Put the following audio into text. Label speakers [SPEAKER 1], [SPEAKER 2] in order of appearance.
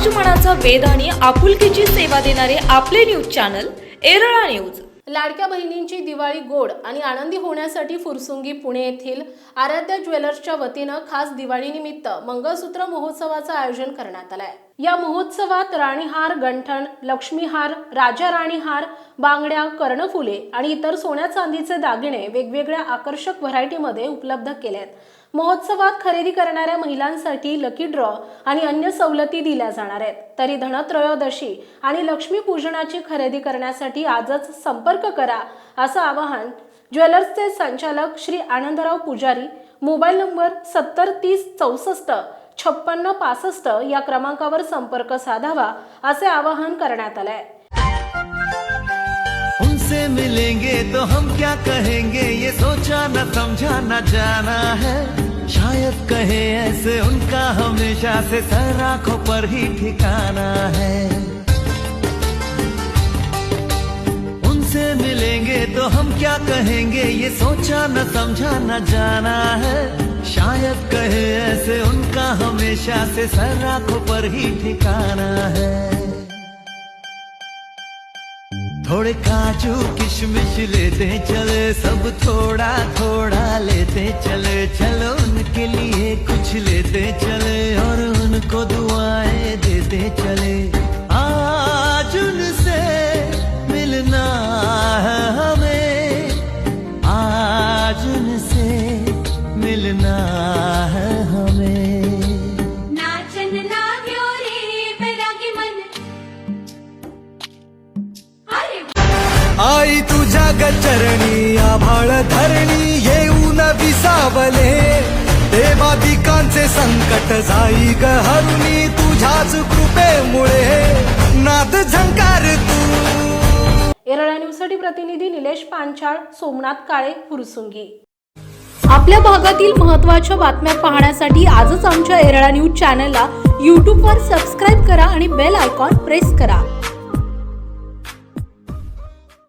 [SPEAKER 1] समाजमनाचा वेध आणि आपुलकीची सेवा देणारे आपले न्यूज चॅनल एरळा न्यूज.
[SPEAKER 2] लाडक्या बहिणींची दिवाळी गोड आणि आनंदी होण्यासाठी फुरसुंगी पुणे येथील आराध्या ज्वेलर्सच्या वतीनं खास दिवाळीनिमित्त मंगळसूत्र महोत्सवाचं आयोजन करण्यात आलंय. या महोत्सवात राणीहार गंठण लक्ष्मीहार राजा राणीहार बांगड्या कर्णफुले आणि इतर सोन्या चांदीचे दागिने वेगवेगळ्या आकर्षक व्हरायटीमध्ये उपलब्ध केले आहेत महोत्सवात खरेदी करणाऱ्या महिलांसाठी लकी ड्रॉ आणि अन्य सवलती दिल्या जाणार आहेत. तरी धनत्रयोदशी आणि लक्ष्मी पूजनाची खरेदी करण्यासाठी आजच संपर्क करा असं आवाहन ज्वेलर्सचे संचालक श्री आनंदराव पुजारी मोबाईल नंबर सत्तर तीस चौसष्ट छप्पन्न पासष्ट या क्रमांकावर संपर्क साधावा असे आवाहन करण्यात आलं आहे
[SPEAKER 3] उनसे मिलेंगे तो हम क्या कहेंगे? ये सोचा न, समझा न, जाना है। शायद कहे ऐसे उनका हमेशा से सर आँखों पर ही ठिकाना है। उनसे मिलेंगे तो हम क्या कहेंगे? ये सोचा न, समझा न, जाना है। शायद कहे ऐसे उनका हमेशा से सर आँखों पर ही ठिकाना है। थोड़े काजू किशमिश लेते चले सब थोड़ा थोड़ा लेते चले, चलो उनके लिए कुछ लेते चले और उनको दुआएँ देते चले। आज उनसे मिलना है हमें, आज उनसे मिलना आई तुझ्या गचरणी आभाळ धरणी येऊन विसावले. देवादिकांचे संकट जाई ग हरुणी तुझ्याच कृपेमुळे. नाद झंकार तू.
[SPEAKER 2] एरळा न्यूजसाठी प्रतिनिधी निलेश पांचाळ सोमनाथ काळे फुरसुंगी
[SPEAKER 1] आपल्या भागातील महत्त्वाच्या बातम्या पाहण्यासाठी आजच आमच्या एरळा न्यूज चॅनलला यूट्यूबवर सबस्क्राईब करा आणि बेल आयकॉन प्रेस करा.